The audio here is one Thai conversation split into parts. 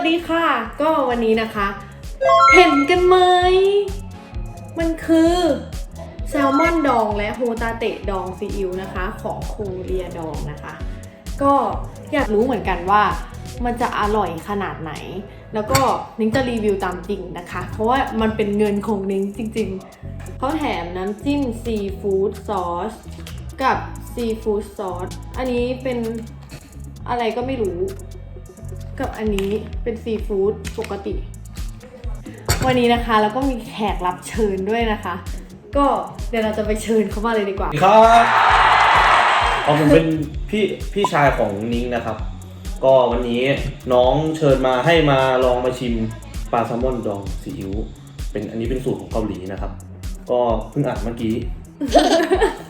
วัสดีค่ะ ก็วันนี้นะคะ เห็นกันไหม มันคือแซลมอนดองและโฮตาเตะดองซีอิ๊วนะคะ ของโคเรียดองนะคะ ก็อยากรู้เหมือนกันว่ามันจะอร่อยขนาดไหน แล้วก็นิ้งจะรีวิวตามจริงนะคะ เพราะว่ามันเป็นเงินของนิ้งจริงๆเขาแถมน้ำจิ้มซีฟู้ดซอสกับซีฟู้ดซอสอันนี้เป็นอะไรก็ไม่รู้ กับอันนี้เป็นซีฟู้ดปกติ วันนี้นะคะแล้วก็มีแขกรับเชิญด้วยนะคะ ก็เดี๋ยวเราจะไปเชิญเขามาเลยดีกว่าสวัสดีครับเอาผมเป็นพี่พี่ชายของนิ้งนะครับ ก็วันนี้น้องเชิญมาให้มาลองมาชิมปลาแซลมอนดองซีอิ๊วเป็นอันนี้เป็นสูตรของเกาหลีนะครับ ก็เพิ่งอ่านเมื่อกี้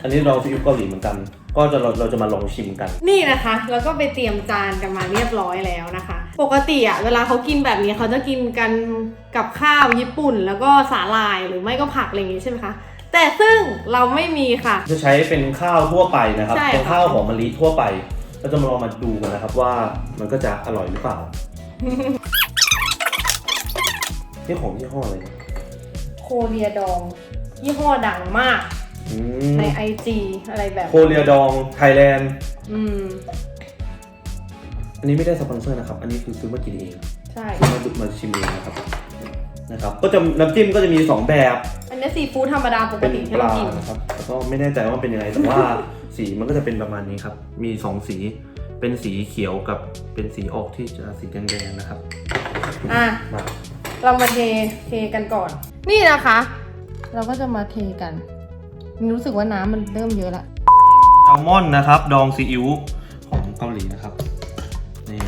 อันนี้ดองซีอิ๊วเกาหลีเหมือนกัน ก็จะเราเราจะมาลองชิมกัน นี่นะคะ แล้วก็ไปเตรียมจานกันมาเรียบร้อยแล้วนะคะ ปกติอะเวลาเขากินแบบนี้เขาจะกินกันกับข้าวญี่ปุ่น แล้วก็สาหร่ายหรือไม่ก็ผักอะไรอย่างงี้ใช่ไหมคะแต่ซึ่งเราไม่มีค่ะ จะใช้เป็นข้าวทั่วไปนะครับ ใช่ค่ะ เป็นข้าวหอมมะลิทั่วไป เราจะมาลองมาดูกันนะครับว่ามันก็จะอร่อยหรือเปล่า นี่ของยี่ห้ออะไรเนี่ยโคเรียดอง ยี่ห้อดังมากอืในม IG อะไรแบบโคเรียดองไทยแลนด์ อืม อันนี้ไม่ได้สปอนเซอร์นะครับ อันนี้คือซื้อมากินเองใช่ ซื้อมาดูมาชิมเองนะครับ นะครับ ก็จะน้ำจิ้มก็จะมี 2 แบบ อันนี้ซีฟู้ดธรรมดาปกเป็นติปที่เราลากิน นะครับ แล้วก็ไม่แน่ใจว่าเป็นยังไง แต่ว่า สีมันก็จะเป็นประมาณนี้ครับ มี 2 สี เป็นสีเขียวกับเป็นสีออกที่จะสีแดงๆนะครับ อะ มาเรามาเท เทกันก่อน นี่นะคะ เราก็จะมาเทกัน รู้สึกว่าน้ำมันเริ่มเยอะละ แซลมอนนะครับ ดองซีอิ๊วของเกาหลีนะครับ นี่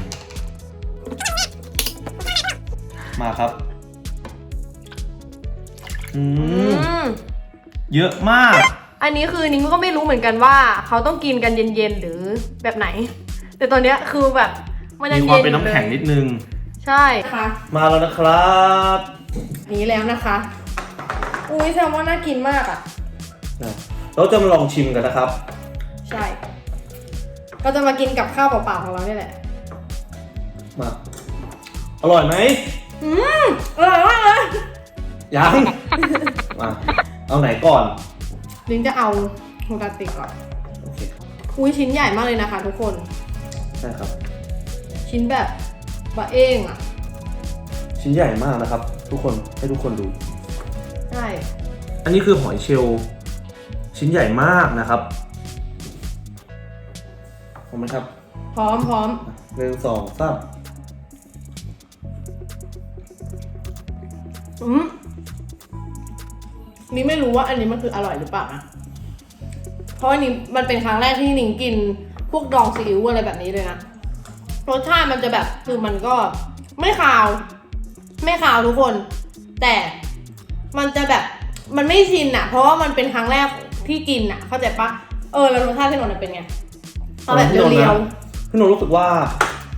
มาครับ อืม อืมเยอะมาก อันนี้คือนิ้งก็ไม่รู้เหมือนกันว่า เขาต้องกินกันเย็นๆหรือแบบไหน แต่ตอนเนี้ยคือแบบมันยังมีคเย็วามนเป็นน้ำแข็งนิดนึง ใช่ค่ะมาแล้วนะครับ นี้แล้วนะคะ อุ้ยแซลมอนน่ากินมากอะนะเราจะมาลองชิมกันนะครับ ใช่ ก็จะมากินกับข้าวเปล่าๆของเราเนี่ยแหละ มา อร่อยไหมอืมอร่อยมากเลยยัง มา เอาไหนก่อนนิ้งจะเอาโฮตาเติก่อนโอเคอุ้ยชิ้นใหญ่มากเลยนะคะ ทุกคนใช่ครับ ชิ้นแบบบะเอ้งอะ ชิ้นใหญ่มากนะครับ ทุกคนให้ทุกคนดู ใช่ อันนี้คือหอยเชลล์ชิ้นใหญ่มากนะครับพร้อมไหมครับ พร้อมพร้อมหนึ่งสองสาม อืมนี่ไม่รู้ว่าอันนี้มันคืออร่อยหรือเปล่านะเพราะอันนี้มันเป็นครั้งแรกที่นิงกินพวกดองซีอิ๊วอะไรแบบนี้เลยนะ รสชาติมันจะแบบคือมันก็ไม่คาว ไม่คาวทุกคน แต่มันจะแบบมันไม่ชินอะเพราะว่ามันเป็นครั้งแรกที่กินอะเข้าใจปะเออแล้วรสชาติที่นนท์เป็นไงเอาแบบเรียวๆ พี่นนท์รู้สึกว่า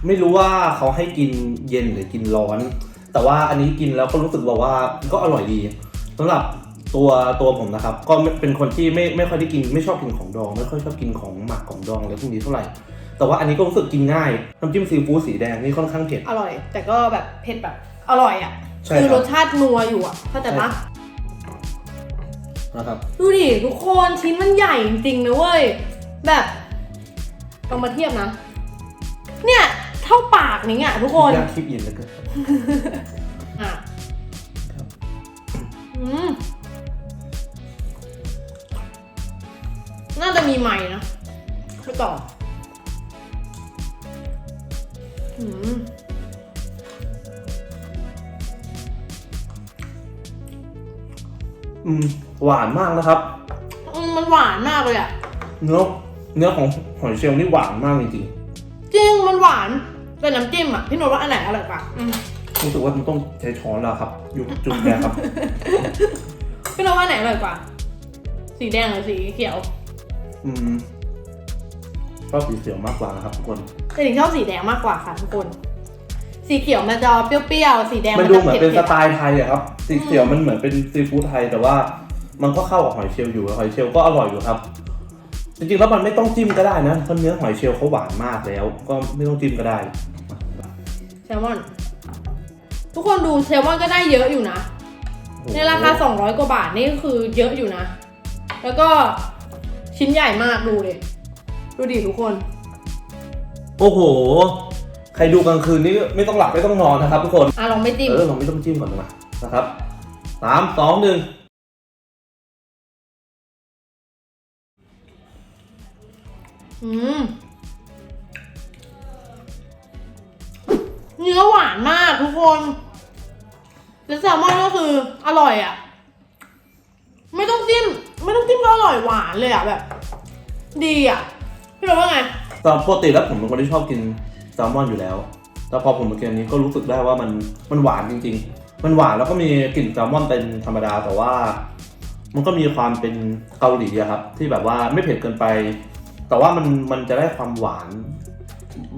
ไม่รู้ว่าเขาให้กินเย็นหรือกินร้อน แต่ว่าอันนี้กินแล้วก็รู้สึกว่าว่าก็อร่อยดีสำหรับตัวตัวผมนะครับ ก็เป็นคนที่ไม่ไม่ค่อยได้กินไม่ชอบกินของดอง ไม่ค่อยชอบกินของหมักของดองอะไรพวกนี้เท่าไหร่ แต่ว่าอันนี้ก็รู้สึกกินง่ายน้ำจิ้มซีฟู้ดสีแดงนี่ค่อนข้างเผ็ดๆอร่อย แต่ก็แบบเผ็ดแบบอร่อยอะใช่คือครรับสชาตินัวอยู่อะเข้าใจปะนะครับ ดูดิทุกคนชิ้นมันใหญ่จริงๆนะเว้ย แบบลองมาเทียบนะ เนี่ยเท่าปากนิ้งอะทุกคนยากคลิปอินแล้วก็อะครับอืมน่าจะมีใหม่นะไปต่ออืมอืมหวานมากนะครับอืมมันหวานมากเลยอะเนื้อเนื้อของหอยเชลล์นี่หวานมากจริงจริง มันหวาน แต่น้ำจิ้มอะพี่โนตว่าอันไหนอร่อยกว่าอืมๆรู้สึกว่ามันต้องใช้ช้อนแล้วครับยุบจุ่มแดงครับ พี่โนตว่าอันไหนอร่อยกว่า สีแดงหรือสีเขียว อืมชอบสีเขียวมากกว่านะครับทุกคน แต่หนิงชอบสีแดงมากกว่าค่ะทุกคน สีเขียวมันจะเปรี้ยวๆสีแดงมันมันดูจะเหมือนเผ็ดเป็นสๆไตล์ไทยอะครับ สีเขียวมันเหมือนเป็นซีฟู้ดไทยแต่ว่า มันก็เข้ากับหอยเชลล์อยู่หอยเชลล์ก็อร่อยอยู่ครับ จริงๆแล้วมันไม่ต้องจิ้มก็ได้นะเพราะเนื้อหอยเชลล์เขาหวานมากแล้ว ก็ไม่ต้องจิ้มก็ได้ แซลมอน ทุกคนดูแซลมอนก็ได้เยอะอยู่นะ ในราคา 200 กว่าบาทนี่คือเยอะอยู่นะ แล้วก็ชิ้นใหญ่มากดูเลยดูดิทุกคน โอ้โห ใครดูกลางคืนนี่ไม่ต้องหลับไม่ต้องนอนนะครับทุกคน อะลองไม่จิ้ม เออเราไม่ต้องจิ้มก่อนนะนะครับสามสองหนึ่ง อืมเนื้อหวานมากทุกคน แล้วแซลมอนก็คืออร่อยอะ่ะ ไม่ต้องจิ้ม ไม่ต้องจิ้มก็อร่อยหวานเลยอะ่ะแบบ ดีอะ่ะ พี่รู้ว่าไงแต่ปกติแล้วผมเป็นคนที่ชอบกินแซลมอนอยู่แล้ว แต่พอผมมากินอันนี้ก็รู้สึกได้ว่ามันมันหวานจริง ๆ มันหวานแล้วก็มีกลิ่นแซลมอนเป็นธรรมดาแต่ว่า มันก็มีความเป็นเกาหลีอะครับ ที่แบบว่าไม่เผ็ดเกินไป แต่ว่ามันมันจะได้ความหวาน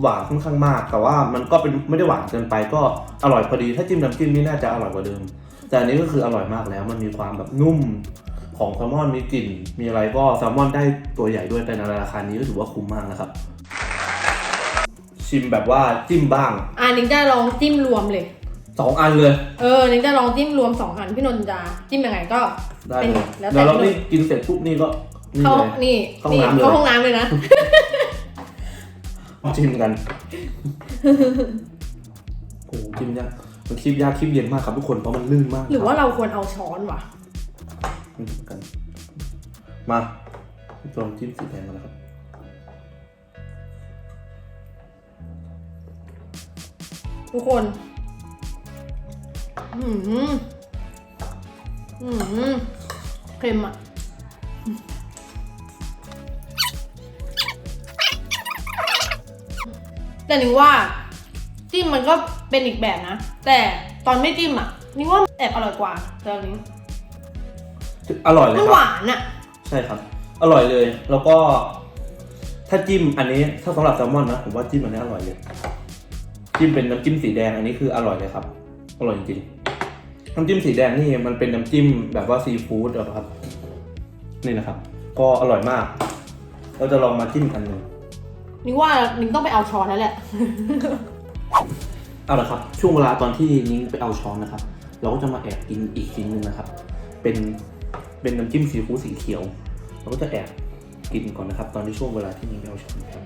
หวานค่อนข้างมาก แต่ว่ามันก็เป็นไม่ได้หวานเกินไปก็อร่อยพอดี ถ้าจิ้มน้ำจิ้มนี่น่าจะอร่อยกว่าเดิม แต่อันนี้ก็คืออร่อยมากแล้ว มันมีความแบบนุ่มของแซลมอนมีกลิ่น มีอะไรก็แซลมอนได้ตัวใหญ่ด้วยแต่ในราคานี้ก็ถือว่าคุ้มมากนะครับ ชิมแบบว่าจิ้มบ้าง อ่านิงจะลองจิ้มรวมเลย สองอันเลย เออนิงจะลองจิ้มรวมสองอันพี่นนท์จะจิ้มยังไงก็ได้เป็นเลยแล้วแต่แล้วเรานี่กินเสร็จปุ๊บนี่ก็นี่ เข้าเลยนี่เข้านี่ห้องน้ำเลย เข้าห้องน้ำเลยนะมาชิมกัน โอ้โหจิ้มยากมันคีบยากคีบเย็นมากครับทุกคน เพราะมันลื่นมากหรือว่าคบเราควรเอาช้อนวะนี่กัน มาลองจิ้มสีแดงกันนะครับ ทุกคน อืมอืมเค็มอะ แต่นิงว่าจิ้มมันก็เป็นอีกแบบนะ แต่ตอนไม่จิ้มอะนิงว่าแอบอร่อยกว่าตอนนี้อร่อยเลยมันคหรับ วานอะ ใช่ครับ อร่อยเลย แล้วก็ ถ้าจิ้มอันนี้ ถ้าสำหรับแซลมอนนะ ผมว่าจิ้มอันนี้อร่อยเลย จิ้มเป็นน้ำจิ้มสีแดง อันนี้คืออร่อยเลยครับ อร่อยจริงๆน้ำจิ้มสีแดงนี่มันเป็นน้ำจิ้มแบบว่าซีฟู้ดอะครับ นี่นะครับ ก็อร่อยมาก เราจะลองมาจิ้มกันหนึ่ง นิงว่านิงต้องไปเอาช้อนแล้วแหละ เอาละครับ ช่วงเวลาตอนที่นิ้งไปเอาช้อนนะครับ เราก็จะมาแอบกินอีกชิ้นหนึ่งนะครับ เป็นเป็นน้ำจิ้มซีฟู้ดสีเขียว เราก็จะแอบกินก่อนนะครับ ตอนที่ช่วงเวลาที่นิ้งไปเอาช้อนนะครับ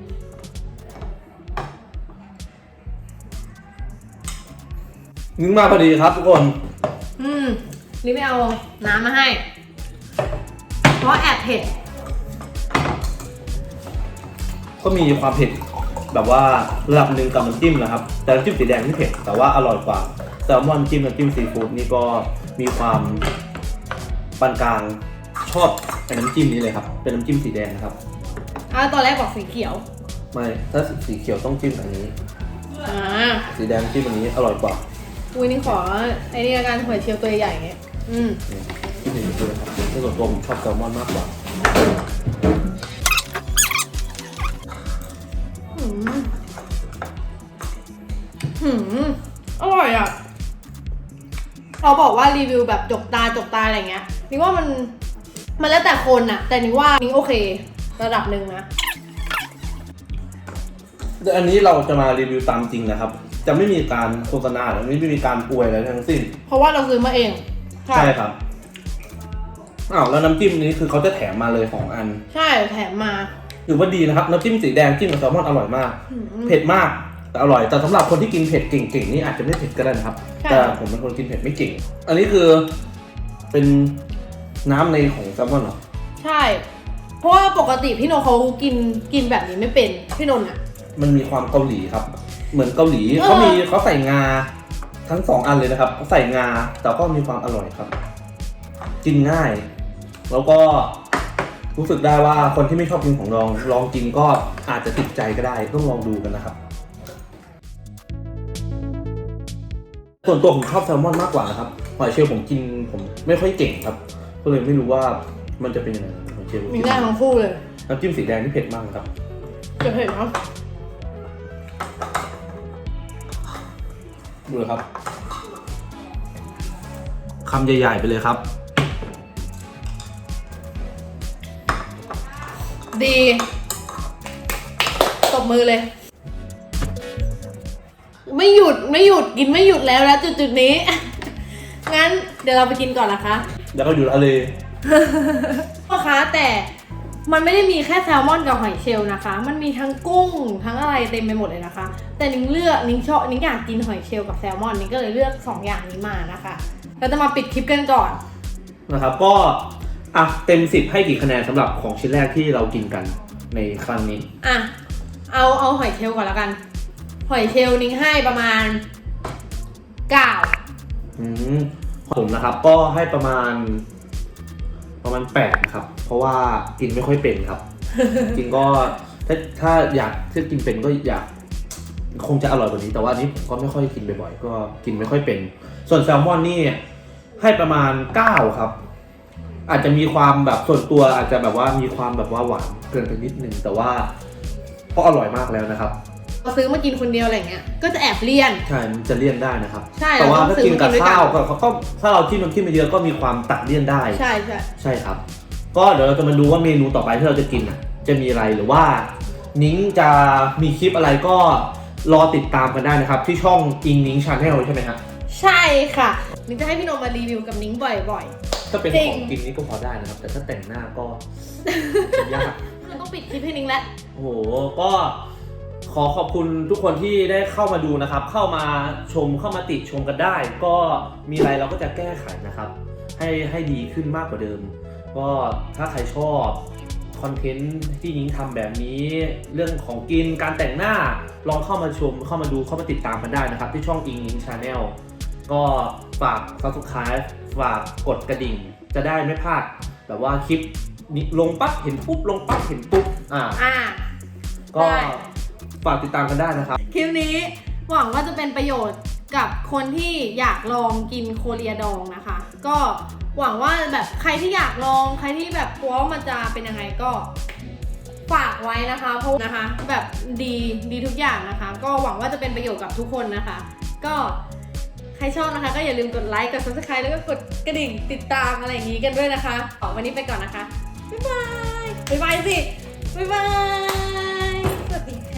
นิ้งมาพอดีครับทุกคน อืม นี่ไม่เอาน้ำมาให้ เพราะแอบเผ็ด ก็มีความเผ็ดแบบว่าระดับหนึ่งกับน้ำจิ้มนะครับ แต่น้ำจิ้มสีแดงที่เผ็ดแต่ว่าอร่อยกว่าแซลมอนจิ้มน้ำจิ้มซีฟู้ดนี่ก็มีความปานกลางชอบเป็นน้ำจิ้มนี้เลยครับ เป็นน้ำจิ้มสีแดงนะครับอ่าตอนแรกบอกสีเขียวไม่ถ้าสีเขียวต้องจิ้มอันนี้ อ่าสีแดงจิ้มอันนี้อร่อยกว่าอุ้ยนี่ขอไอ้นี่ละกันหอยเชลล์ตัวใหญ่ๆเงี้ยอืมนี่จิ้มอย่างนี้เลยครับในส่วนตัวผมชอบแซลมอนมากกว่า หืมหืมอร่อยอะเขาบอกว่ารีวิวแบบจกตาจกตาอะไรเงี้ยนี่ว่ามันมันแล้วแต่คนอะแต่นี่ว่านี่โอเค ระดับหนึ่งนะแต่อันนี้เราจะมารีวิวตามจริงนะครับ จะไม่มีการโฆษณาหรือไม่มีการอวยอะไรทั้งสิ้น เพราะว่าเราซื้อมาเอง ใช่ครับอ้าวแล้วน้ำจิ้มนี้คือเขาจะแถมมาเลยสองอัน ใช่แถมมา ถือว่าดีนะครับน้ำจิ้มสีแดงจิ้มกับแซลมอนอร่อยมากหืมเผ็ดมากแต่อร่อย แต่สำหรับคนที่กินเผ็ดเก่งๆนี่อาจจะไม่เผ็ดก็ได้นะครับใช่แต่ผมเป็นคนกินเผ็ดไม่เก่ง อันนี้คือเป็นน้ำในของแซลมอนเหรอ ใช่ เพราะว่าปกติพี่โนเขากินกินแบบนี้ไม่เป็นพี่นนท์อะมันมีความเกาหลีครับ เหมือนเกาหลีเออ เขามีเขาใส่งาทั้งสองอันเลยนะครับเขาใส่งาแต่ก็มีความอร่อยครับ กินง่าย แล้วก็ รู้สึกได้ว่าคนที่ไม่ชอบกินของดองลองกินก็อาจจะติดใจก็ได้ต้องลองดูกันนะครับ ส่วนตัวผมชอบแซลมอนมากกว่านะครับหอยเชลล์ผมกินผมไม่ค่อยเก่งครับ ก็เลยไม่รู้ว่ามันจะเป็นยังไงหอยเชลล์มีได้ทั้งคู่เลยน้ำจิ้มสีแดงที่เผ็ดมากนะครับจะเห็นเนาะดูเลยครับคำใหญ่ ๆ ไปเลยครับ ดีตบมือเลย ไม่หยุดไม่หยุดกินไม่หยุดแล้วแล้วจุดจุดๆนี้ งั้นเดี๋ยวเราไปกินก่อนนะคะ แล้วก็อยู่ทะเลพ่อค้าแต่มันไม่ได้มีแค่แซลมอนกับหอยเชลล์นะคะ มันมีทั้งกุ้งทั้งอะไรเต็มไปหมดเลยนะคะ แต่นิ้งเลือกนิ้งชอบนิ้งอยากกินหอยเชลล์กับแซลมอนนิ้งก็เลยเลือกสองอย่างนี้มานะคะ เราจะมาปิดคลิปกันก่อน นะครับ ก็ อะเต็มสิบให้กี่คะแนนสำหรับของชิ้นแรกที่เรากินกันในครั้งนี้ อะ เอาเอาหอยเชลล์ก่อนแล้วกัน หอยเชลล์นิ้งให้ประมาณเก้าอืมผมนะครับก็ให้ประมาณ ประมาณแปดครับ เพราะว่ากินไม่ค่อยเป็นครับจริงก็ถ้าถ้าอยากถ้ากินเป็นก็อยาก คงจะอร่อยกว่านี้ แต่ว่าอันนี้ผมก็ไม่ค่อยกินบ่อยๆก็กินไม่ค่อยเป็น ส่วนแซลมอนนี่ให้ประมาณเก้าครับ อาจจะมีความแบบส่วนตัวอาจจะแบบว่ามีความแบบว่าหวานเกินไปนิดนึงแต่ว่าก็อร่อยมากแล้วนะครับ เราซื้อมากินคนเดียวอะไรเงี้ย ก็จะแอบเลี่ยน ใช่มันจะเลี่ยนได้นะครับ ใช่แต่ว่าเราต้ถ้าองซื้อกินกับมากินด้วยกัน ข้าวก็เขาก็ถ้าเราจิ้มน้ำจิ้มไปเยอะก็มีความตัดเลี่ยนได้ ใช่ใช่ใช่ครับ ก็เดี๋ยวเราจะมาดูว่าเมนูต่อไปที่เราจะกินน่ะ จะมีอะไรหรือว่า นิ้งจะมีคลิปอะไรก็รอติดตามกันได้นะครับ ที่ช่องอิงนิ้งชาแนลใช่ไหมฮะใช่ค่ะ นิ้งจะให้พี่นมมารีวิวกับนิ้งบ่อย ถ้าเป็นจริง ของกินนี่ก็พอได้นะครับ แต่ถ้าแต่งหน้าก็ ยากๆเราต้องปิดคลิปให้นิ้งแล้ว โอ้โห ก็ขอขอบคุณทุกคนที่ได้เข้ามาดูนะครับ เข้ามาชม เข้ามาติชมกันได้ ก็มีอะไรเราก็จะแก้ไขนะครับ ให้ให้ดีขึ้นมากกว่าเดิม ก็ถ้าใครชอบคอนเทนต์ที่นิ้งทำแบบนี้ เรื่องของกิน การแต่งหน้า ลองเข้ามาชม เข้ามาดู เข้ามาติดตามกันได้นะครับ ที่ช่องอิงนิ้งชาแนล ก็ฝาก subscribe ฝากกดกระดิ่ง จะได้ไม่พลาดแบบว่าคลิปนี้ลงปั๊บเห็นปุ๊บลงปั๊บเห็นปุ๊บอ่า อ่า ก็ได้ ฝากติดตามกันได้นะครับ คลิปนี้หวังว่าจะเป็นประโยชน์กับคนที่อยากลองกินโคเรียดองนะคะ ก็หวังว่าแบบใครที่อยากลองใครที่แบบกลัวว่ามันจะเป็นยังไงก็ฝากไว้นะคะเพราะนะคะ แบบดีดีทุกอย่างนะคะ ก็หวังว่าจะเป็นประโยชน์กับทุกคนนะคะ ก็ ใครชอบนะคะ ก็อย่าลืมกดไลค์กด subscribe แล้วก็กดกระดิ่งติดตามอะไรอย่างนี้กันด้วยนะคะขอวันนี้ไปก่อนนะคะบ๊ายบายบ๊ายบายสิบ๊ายบายสวัสดีค่ะ